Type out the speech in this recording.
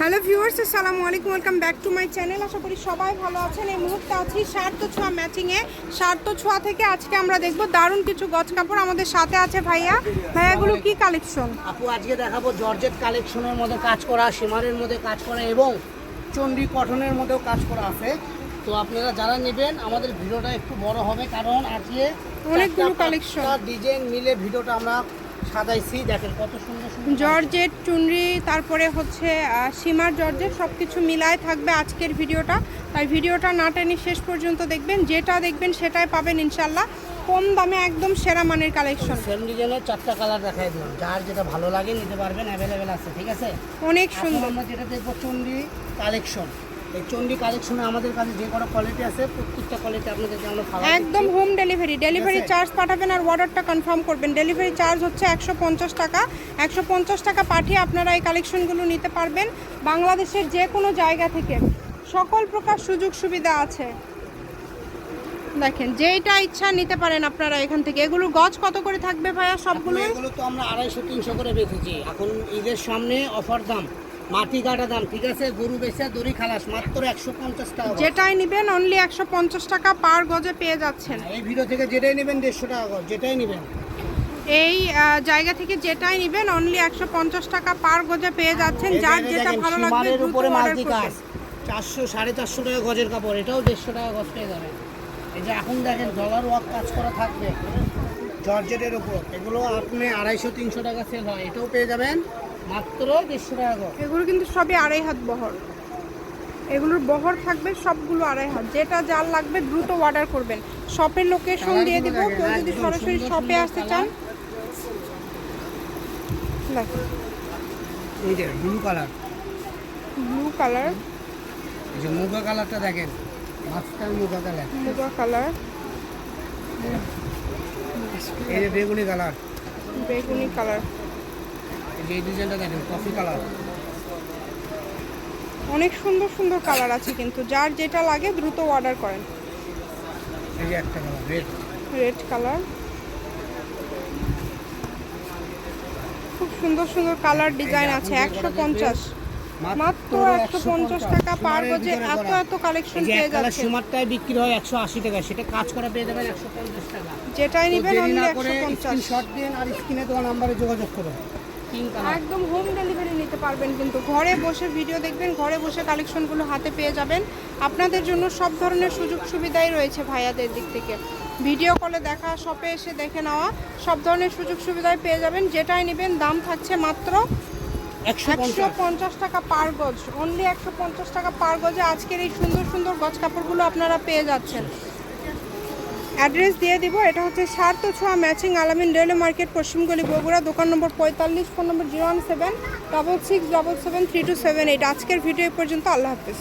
Hello viewers আসসালামু আলাইকুম welcome back to my channel. আশা করি সবাই ভালো আছেন। এই মুহূর্তে আছি সার্থ ছোঁয়া ম্যাচিংয়ে সার্থ ছোঁয়া থেকে আজকে আমরা দেখব দারুণ কিছু গজ কাপড় আমাদের সাথে আছে ভাইয়া। ভাইয়াগুলো কি কালেকশন আপু আজকে দেখাবো জর্জেট কালেকশনের মধ্যে কাজ করা সীমারের মধ্যে কাজ করা এবং চণ্ডী কটনের মধ্যেও কাজ করা আছে। তো আপনারা যারা নেবেন আমাদের ভিডিওটা একটু বড় হবে কারণ আজকে অনেকগুলো collection। ডিজাইন মিলে ভিডিওটা আমরা সাজাইছি দেখেন কত সুন্দর সুন্দর জর্জেট চুনরি তারপরে হচ্ছে সীমার জর্জেট সব কিছু মিলায় থাকবে আজকের ভিডিওটা। তাই ভিডিওটা না টেনে শেষ পর্যন্ত দেখবেন যেটা দেখবেন সেটাই পাবেন ইনশাল্লাহ কম দামে একদম সেরা মানের কালেকশন। সেম ডিজাইনের চারটা কালার দেখাই দিলাম। যার যেটা ভালো লাগে নিতে পারবেন অ্যাভেলেবেল আছে ঠিক আছে? অনেক সুন্দর। আমরা যেটা দেখব চণ্ডী কালেকশন। এই চণ্ডী কালেকশনে আমাদের কাছে যে কোনো কোয়ালিটি আছে প্রত্যেকটা কোয়ালিটি আপনাদেরকে আমরা খাওয়া একদম হোম ডেলিভারি ডেলিভারি চার্জ পাঠাবেন আর অর্ডারটা কনফার্ম করবেন। ডেলিভারি চার্জ হচ্ছে একশো পঞ্চাশ টাকা। একশো পঞ্চাশ টাকা পাঠিয়ে আপনারা এই কালেকশনগুলো নিতে পারবেন। বাংলাদেশের যে কোনো জায়গা থেকে সকল প্রকার সুযোগ সুবিধা আছে। দেখেন যেইটা ইচ্ছা নিতে পারেন আপনারা এখান থেকে। এগুলো গজ কত করে থাকবে ভাইয়া সবগুলো? এগুলো তো আমরা আড়াইশো তিনশো করে বেচেছি। এখন ঈদের সামনে অফার দাম। মাটি কাটা দাম ঠিক আছে? গরু বেচা দড়ি খালাস মাত্র একশো পঞ্চাশ টাকা যেটাই নেবেন অনলি একশো পঞ্চাশ টাকা পার গজে পেয়ে যাচ্ছেন। এই ভিডিও থেকে যেটাই নেবেন দেড়শো টাকা করে যেটাই নেবেন। এই জায়গা থেকে যেটাই নেবেন অনলি একশো পঞ্চাশ টাকা পার গজে পেয়ে যাচ্ছেন। যার যেটা ভালো লাগবে উপরে মাল্টি কাজ। চারশো সাড়ে চারশো টাকা গজের কাপড় এটাও দেড়শো টাকা গজ পেয়ে যাবেন এই যে এখন দেখেন ডলার ওয়ার্ক কাজ করা থাকবে। জর্জেটের উপর এগুলো আপনি আড়াইশো তিনশো টাকা সেল হয় এটাও পেয়ে যাবেন। মাত্র দেড়শো টাকা এগুলো কিন্তু সবই আড়াই হাত বহর। এগুলোর বহর থাকবে সবগুলো আড়াই হাত। যেটা যার লাগবে দ্রুত অর্ডার করবেন। শপের লোকেশন দিয়ে দিব। কেউ যদি সরাসরি শপে আসতে চান। এই যে ব্লু কালার ব্লু কালার এই যে মুগা কালারটা দেখেন। Master muga colour. Muga colour. এই যে বেগুনি কালার। বেগুনি কালার। যে ডিজাইনটা দেখেন কফি কালার অনেক সুন্দর সুন্দর কালার আছে কিন্তু যার যেটা লাগে দ্রুত অর্ডার করেন। এই যে একটা কালার রেড রেড কালার খুব সুন্দর সুন্দর কালার ডিজাইন আছে একশো পঞ্চাশ। মাত্র একশো পঞ্চাশ টাকা পার গজে এত এত কালেকশন পেয়ে যাচ্ছে সীমারটায় বিক্রি হয় একশো আশি টাকা সেটা কাজ করা পেয়ে যাবেন একশো পঞ্চাশ টাকা। যেটাই নেবেন অনলি একশো পঞ্চাশ। স্ক্রিনশট দিন আর স্ক্রিনে দেওয়া নাম্বারে যোগাযোগ করুন। একদম হোম ডেলিভারি নিতে পারবেন কিন্তু। ঘরে বসে ভিডিও দেখবেন ঘরে বসে কালেকশনগুলো হাতে পেয়ে যাবেন। আপনাদের জন্য সব ধরনের সুযোগ সুবিধাই রয়েছে ভাইয়াদের দিক থেকে। ভিডিও কলে দেখা শপে এসে দেখে নেওয়া সব ধরনের সুযোগ সুবিধাই পেয়ে যাবেন। যেটাই নেবেন দাম থাকছে মাত্র একশো পঞ্চাশ। টাকা পার গজ। অনলি একশো পঞ্চাশ টাকা পার গজে আজকের এই সুন্দর সুন্দর গজ কাপড়গুলো আপনারা পেয়ে যাচ্ছেন। অ্যাড্রেস দিয়ে দিব, এটা হচ্ছে সার্ত ছোঁয়া ম্যাচিং আলামিন রেলওয়ে মার্কেট পশ্চিমগলি বগুড়া, দোকান নম্বর পঁয়তাল্লিশ, phone number zero one seven double six double seven three two seven eight আজকের ভিডিও পর্যন্ত, আল্লাহ হাফিজ।